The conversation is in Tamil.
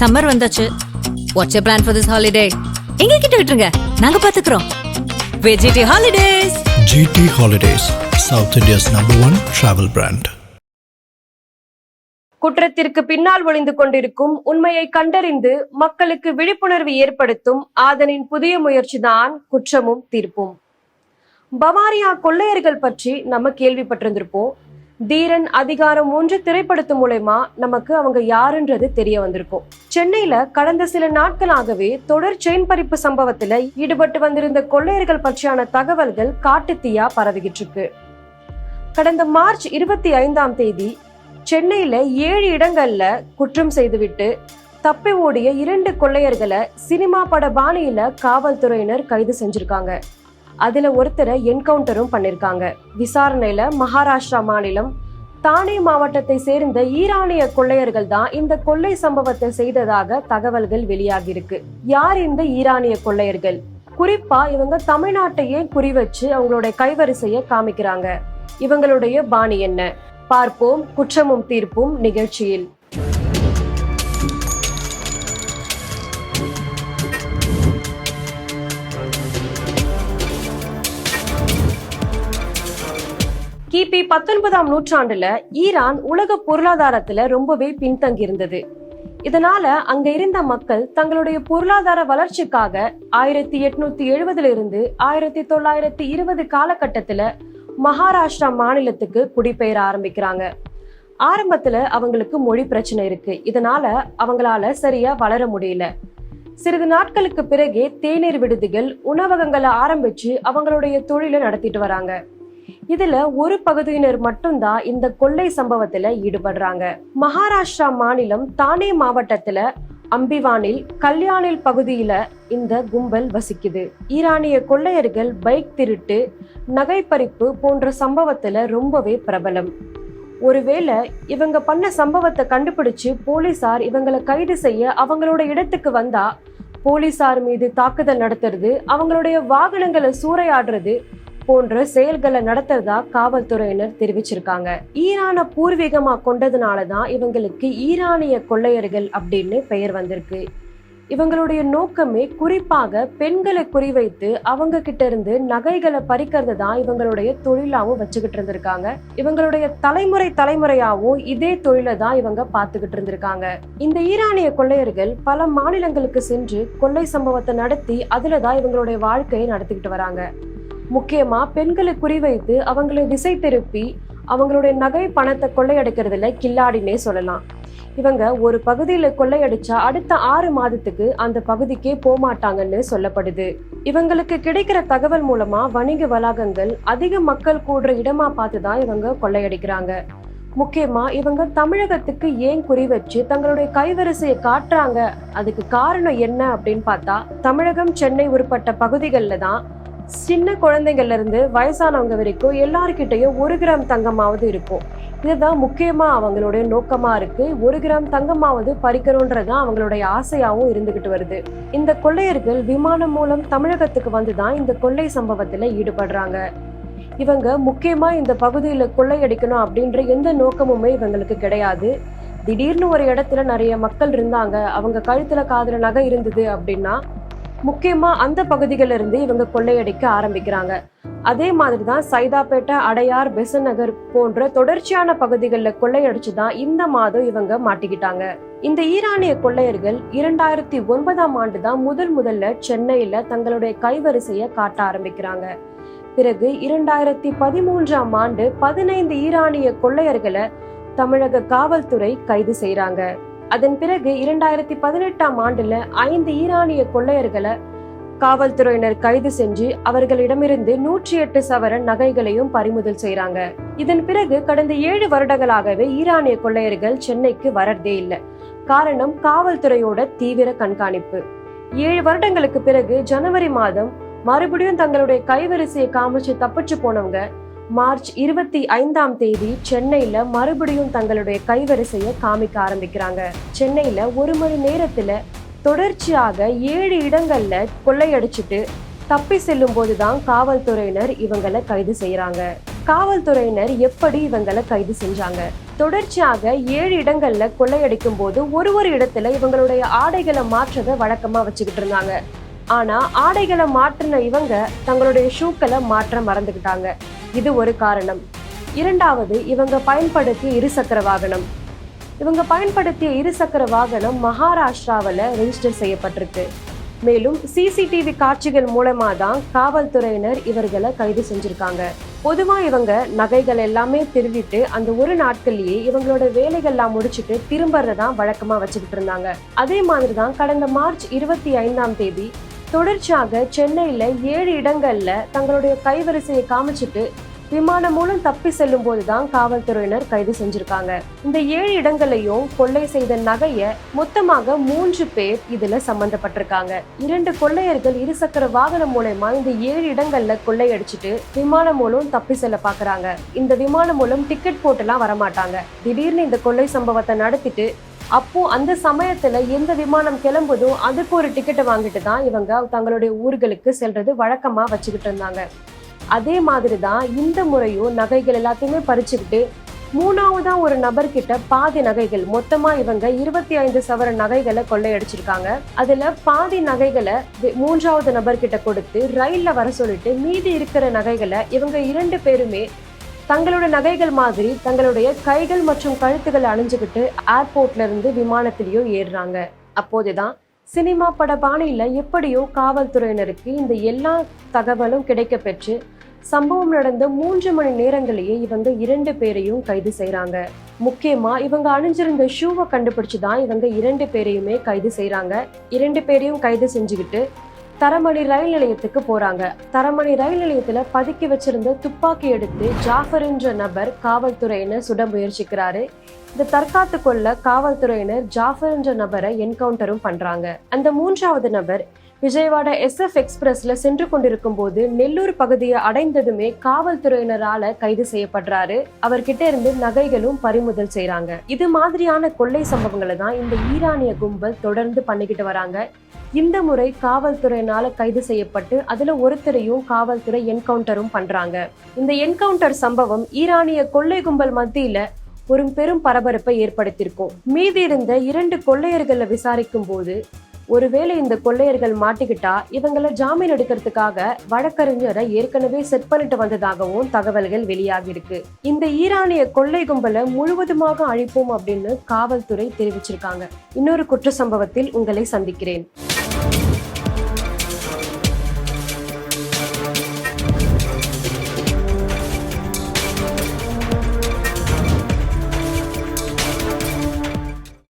சம்மர் வந்தாச்சு. What's plan for this holiday எங்க கிட்ட விட்டுருங்க. நாங்க பாத்துக்கிறோம். வெஜிடி Holidays GT Holidays, South India's number one travel brand. குற்றத்திற்கு பின்னால் ஒளிந்து கொண்டிருக்கும் உண்மையை கண்டறிந்து மக்களுக்கு விழிப்புணர்வு ஏற்படுத்தும் ஆதனின் புதிய முயற்சிதான் குற்றமும் தீர்ப்பும். பவாரியா கொள்ளையர்கள் பற்றி நம்ம கேள்விப்பட்டிருந்திருப்போம். தீரன் அதிகாரம் ஒன்று திரைப்படத்து மூலயமா நமக்கு அவங்க யாருன்றது தெரிய வந்திருக்கும். சென்னையில கடந்த சில நாட்களாகவே தொடர் செயின் பறிப்பு சம்பவத்துல ஈடுபட்டு வந்திருந்த கொள்ளையர்கள் பற்றியான தகவல்கள் காட்டுத்தீயா பரவிக்கிட்டு இருக்கு கடந்த மார்ச் இருபத்தி ஐந்தாம் தேதி சென்னையில ஏழு இடங்கள்ல குற்றம் செய்துவிட்டு தப்பி ஓடிய இரண்டு கொள்ளையர்களை சினிமா பட பாணியில காவல்துறையினர் கைது செஞ்சிருக்காங்க. அதில் ஒருத்தரை என்கவுண்டரும் பண்ணியிருக்காங்க விசாரணையில் மகாராஷ்டிரா மாநிலம் தானே மாவட்டத்தை சேர்ந்த ஈரானிய கொள்ளையர்கள் தான் இந்த கொள்ளை சம்பவத்தை செய்ததாக தகவல்கள் வெளியாகியிருக்கு. யார் இந்த ஈரானிய கொள்ளையர்கள்? குறிப்பா இவங்க தமிழ்நாட்டையே குறி வச்சு அவங்களுடைய கைவரிசையை காமிக்கிறாங்க. இவங்களுடைய பாணி என்ன? பார்ப்போம். குற்றமும் தீர்ப்பும் நிகழ்ச்சியில். கிபி பத்தொன்பதாம் நூற்றாண்டுல ஈரான் உலக பொருளாதாரத்துல ரொம்பவே பின்தங்கி இருந்தது இதனால அங்க இருந்த மக்கள் தங்களுடைய பொருளாதார வளர்ச்சிக்காக ஆயிரத்தி எட்நூத்தி எழுபதுல இருந்து ஆயிரத்தி தொள்ளாயிரத்தி இருபது காலகட்டத்துல மகாராஷ்டிரா மாநிலத்துக்கு குடிபெயர ஆரம்பிக்கிறாங்க. ஆரம்பத்துல அவங்களுக்கு மொழி பிரச்சனை இருக்கு. இதனால அவங்களால சரியா வளர முடியல. சிறிது நாட்களுக்கு பிறகே தேநீர் விடுதிகள் உணவகங்களை ஆரம்பிச்சு அவங்களுடைய தொழிலை நடத்திட்டு வராங்க. இதுல ஒரு பகுதியினர் மட்டும்தான் இந்த கொள்ளை சம்பவத்துல ஈடுபடுறாங்க. மகாராஷ்டிரா மாநிலம் தானே மாவட்டத்துல அம்பிவானில் கல்யாணில் பகுதியில இந்த கும்பல் வசிக்குது. ஈரானிய கொள்ளையர்கள் பைக் திருட்டு நகை பறிப்பு போன்ற சம்பவத்துல ரொம்பவே பிரபலம். ஒருவேளை இவங்க பண்ண சம்பவத்தை கண்டுபிடிச்சு போலீசார் இவங்களை கைது செய்ய அவங்களோட இடத்துக்கு வந்தா போலீசார் மீது தாக்குதல் நடத்துறது அவங்களுடைய வாகனங்களை சூறையாடுறது போன்ற செயல்களை நடத்துறதா காவல்துறையினர் தெரிவிச்சிருக்காங்க. ஈரான பூர்வீகமா கொண்டதுனாலதான் இவங்களுக்கு ஈரானிய கொள்ளையர்கள் அப்படின்னு பெயர் வந்திருக்கு. இவங்களுடைய நோக்கமே குறிப்பாக பெண்களை குறிவைத்து அவங்க கிட்ட இருந்து நகைகளை பறிக்கிறது தான் இவங்களுடைய தொழிலாவும் வச்சுக்கிட்டு இருந்திருக்காங்க. இவங்களுடைய தலைமுறை தலைமுறையாவும் இதே தொழிலை தான் இவங்க பார்த்துக்கிட்டு இருந்திருக்காங்க. இந்த ஈரானிய கொள்ளையர்கள் பல மாநிலங்களுக்கு சென்று கொள்ளை சம்பவத்தை நடத்தி அதுல தான் இவங்களுடைய வாழ்க்கையை நடத்திக்கிட்டு வராங்க. முக்கியமாக பெண்களை குறிவைத்து அவங்களை திசை திருப்பி அவங்களுடைய நகை பணத்தை கொள்ளையடிக்கிறதுல கில்லாடினே சொல்லலாம். இவங்க ஒரு பகுதியில் கொள்ளையடிச்சா அடுத்த ஆறு மாதத்துக்கு அந்த பகுதிக்கே போமாட்டாங்கன்னு சொல்லப்படுது. இவங்களுக்கு கிடைக்கிற தகவல் மூலமா வணிக வளாகங்கள் அதிக மக்கள் கூடுற இடமா பார்த்துதான் இவங்க கொள்ளையடிக்கிறாங்க. முக்கியமா இவங்க தமிழகத்துக்கு ஏன் குறி வச்சு தங்களுடைய கைவரிசையை காட்டுறாங்க? அதுக்கு காரணம் என்ன அப்படின்னு பார்த்தா தமிழகம் சென்னை உட்பட்ட பகுதிகளில் தான் சின்ன குழந்தைங்கள்ல இருந்து வயசானவங்க வரைக்கும் எல்லார்கிட்டயும் ஒரு கிராம் தங்கமாவது இருக்கும். இதுதான் முக்கியமா அவங்களுடைய நோக்கமா இருக்கு. ஒரு கிராம் தங்கமாவது பறிக்கணுன்றதுதான் அவங்களுடைய ஆசையாவும் இருந்துகிட்டு வருது. இந்த கொள்ளையர்கள் விமானம் மூலம் தமிழகத்துக்கு வந்துதான் இந்த கொள்ளை சம்பவத்துல ஈடுபடுறாங்க. இவங்க முக்கியமா இந்த பகுதியில கொள்ளையடிக்கணும் அப்படின்ற எந்த நோக்கமுமே இவங்களுக்கு கிடையாது. திடீர்னு ஒரு இடத்துல நிறைய மக்கள் இருந்தாங்க. அவங்க கழுத்துல காதல நகை இருந்தது அப்படின்னா முக்கியமாக அந்த பகுதிகளில் இருந்து இவங்க கொள்ளையடிக்க ஆரம்பிக்கிறாங்க. அதே மாதிரி தான் சைதாப்பேட்டை அடையார் பெசன் நகர் போன்ற தொடர்ச்சியான பகுதிகளில் கொள்ளையடிச்சு தான் இந்த மாதம் இவங்க மாட்டிக்கிட்டாங்க. இந்த ஈரானிய கொள்ளையர்கள் இரண்டாயிரத்தி ஒன்பதாம் ஆண்டு தான் முதல் முதல்ல சென்னையில தங்களுடைய கைவரிசையை காட்ட ஆரம்பிக்கிறாங்க. பிறகு இரண்டாயிரத்தி பதிமூன்றாம் ஆண்டு பதினைந்து ஈரானிய கொள்ளையர்களை தமிழக காவல்துறை கைது செய்கிறாங்க அதன் பிறகு இரண்டாயிரத்தி பதினெட்டாம் ஆண்டுல ஐந்து ஈரானிய கொள்ளையர்களை காவல்துறையினர் கைது செஞ்சு அவர்களிடமிருந்து நூற்றி எட்டு சவரன் நகைகளையும் பறிமுதல் செய்யறாங்க இதன் பிறகு கடந்த ஏழு வருடங்களாகவே ஈரானிய கொள்ளையர்கள் சென்னைக்கு வரதே இல்லை. காரணம் காவல்துறையோட தீவிர கண்காணிப்பு. ஏழு வருடங்களுக்கு பிறகு ஜனவரி மாதம் மறுபடியும் தங்களுடைய கைவரிசையை காமிச்சு தப்பிச்சு போனவங்க மார்ச் இருபத்தி ஐந்தாம் தேதி சென்னையில மறுபடியும் தங்களுடைய கைவரிசையை காமிக்க ஆரம்பிக்கிறாங்க. சென்னையில ஒரு மணி நேரத்துல தொடர்ச்சியாக ஏழு இடங்கள்ல கொள்ளையடிச்சிட்டு தப்பி செல்லும் போதுதான் காவல்துறையினர் இவங்களை கைது செய்யறாங்க. காவல்துறையினர் எப்படி இவங்களை கைது செஞ்சாங்க? தொடர்ச்சியாக ஏழு இடங்கள்ல கொள்ளையடிக்கும் போது ஒரு ஒரு இடத்துல இவங்களுடைய ஆடைகளை மாற்றத வழக்கமா வச்சுக்கிட்டு இருந்தாங்க. ஆனா ஆடைகளை மாற்றின இவங்க தங்களுடைய ஷூக்களை மாற்ற மறந்துக்கிட்டாங்க இது ஒரு காரணம். இரண்டாவது இவங்க பயன்படுத்திய இருசக்கர வாகனம். இவங்க பயன்படுத்திய இருசக்கர வாகனம் மகாராஷ்டிராவில் ரெஜிஸ்டர் செய்யப்பட்டிருக்கு. மேலும் சிசிடிவி காட்சிகள் மூலமா தான் காவல்துறையினர் இவர்களை கைது செஞ்சிருக்காங்க. பொதுவா இவங்க நகைகள் எல்லாமே திருடிட்டு அந்த ஒரு நாட்கள்லயே இவங்களோட வேலைகள்லாம் முடிச்சுட்டு திரும்பறதான் வழக்கமா வச்சுக்கிட்டு இருந்தாங்க. அதே மாதிரி தான் கடந்த மார்ச் இருபத்தி ஐந்தாம் தேதி தொடர்ச்சியாக சென்னையில ஏழு இடங்கள்ல தங்களுடைய கைவரிசையை காமிச்சிட்டு விமானம் மூலம் தப்பி செல்லும் போதுதான் காவல்துறையினர் கைது செஞ்சிருக்காங்க. இந்த ஏழு இடங்களையும் கொள்ளை செய்த நகைய மொத்தமாக மூன்று பேர் இதுல சம்பந்தப்பட்டிருக்காங்க. இரண்டு கொள்ளையர்கள் இருசக்கர வாகனம் மூலயமா இந்த ஏழு இடங்கள்ல கொள்ளையடிச்சிட்டு விமானம் மூலம் தப்பி செல்ல பாக்குறாங்க. இந்த விமானம் மூலம் டிக்கெட் போட்டுலாம் வரமாட்டாங்க. திடீர்னு இந்த கொள்ளை சம்பவத்தை நடத்திட்டு அப்போ அந்த சமயத்துல எந்த விமானம் கிளம்புதோ அதுக்கு ஒரு டிக்கெட்டை வாங்கிட்டு தான் இவங்க தங்களுடைய ஊர்களுக்கு செல்றது வழக்கமா வச்சுக்கிட்டு இருந்தாங்க. அதே மாதிரி தான் இந்த முறையும் நகைகள் எல்லாத்தையுமே பறிச்சுக்கிட்டு மூணாவதா ஒரு நபர்கிட்ட பாதி நகைகள் மொத்தமா இவங்க இருபத்தி ஐந்து சவர நகைகளை கொள்ளையடிச்சிருக்காங்க. அதுல பாதி நகைகளை மூன்றாவது நபர்கிட்ட கொடுத்து ரயில்ல வர சொல்லிட்டு மீதி இருக்கிற நகைகளை இவங்க இரண்டு பேருமே தங்களோட நகைகள் மாதிரி தங்களுடைய கைகள் மற்றும் கழுத்துகளை அணிஞ்சுக்கிட்டு ஏர்போர்ட்ல இருந்து விமானத்திலேயோ ஏறுறாங்க. அப்போதுதான் சினிமா பட பாணியில எப்படியோ காவல்துறையினருக்கு இந்த எல்லா தகவலும் கிடைக்க பெற்று சம்பவம் நடந்த மூன்று மணி நேரங்களிலேயே இவங்க இரண்டு பேரையும் கைது செய்யறாங்க முக்கியமா இவங்க அணிஞ்சிருந்த ஷூவை கண்டுபிடிச்சு தான் இவங்க இரண்டு பேரையுமே கைது செய்யறாங்க இரண்டு பேரையும் கைது செஞ்சுக்கிட்டு தரமணி ரயில் நிலையத்துக்கு போறாங்க. தரமணி ரயில் நிலையத்துல பதுக்கி வச்சிருந்த துப்பாக்கி எடுத்து ஜாஃபர் என்ற நபர் காவல்துறையினர் சுட முயற்சிக்கிறாரு. இந்த தற்காத்து கொள்ள காவல்துறையினர் ஜாஃபர் என்ற நபரை என்கவுண்டரும் பண்றாங்க. அந்த மூன்றாவது நபர் விஜயவாடா எஸ்எஃப் எக்ஸ்பிரஸ்ல சென்று கொண்டிருக்கும் போது நெல்லூர் பகுதியை அடைந்ததுமே காவல்துறையினரால கைது செய்யப்படுறாரு. அவர்கிட்ட இருந்து நகைகளும் பறிமுதல் செய்யறாங்க இது மாதிரியான கொள்ளை சம்பவங்களை தான் இந்த ஈரானிய கும்பல் தொடர்ந்து பண்ணிக்கிட்டு வராங்க. இந்த முறை காவல்துறையினால கைது செய்யப்பட்டு அதுல ஒருத்தரையும் காவல்துறை என்கவுண்டரும் பண்றாங்க. இந்த என்கவுண்டர் சம்பவம் ஈரானிய கொள்ளை கும்பல் மத்தியில ஒரு பெரும் பரபரப்பை ஏற்படுத்தியிருக்கும். மீதி இருந்த இரண்டு கொள்ளையர்களை விசாரிக்கும் போது ஒருவேளை இந்த கொள்ளையர்கள் மாட்டிக்கிட்டா இவங்களை ஜாமீன் எடுக்கிறதுக்காக வழக்கறிஞரை ஏற்கனவே செட் பண்ணிட்டு வந்ததாகவும் தகவல்கள் வெளியாகியிருக்கு. இந்த ஈரானிய கொள்ளை கும்பலை முழுவதுமாக அழிப்போம் அப்படின்னு காவல்துறை தெரிவிச்சிருக்காங்க. இன்னொரு குற்ற சம்பவத்தில் உங்களை சந்திக்கிறேன்.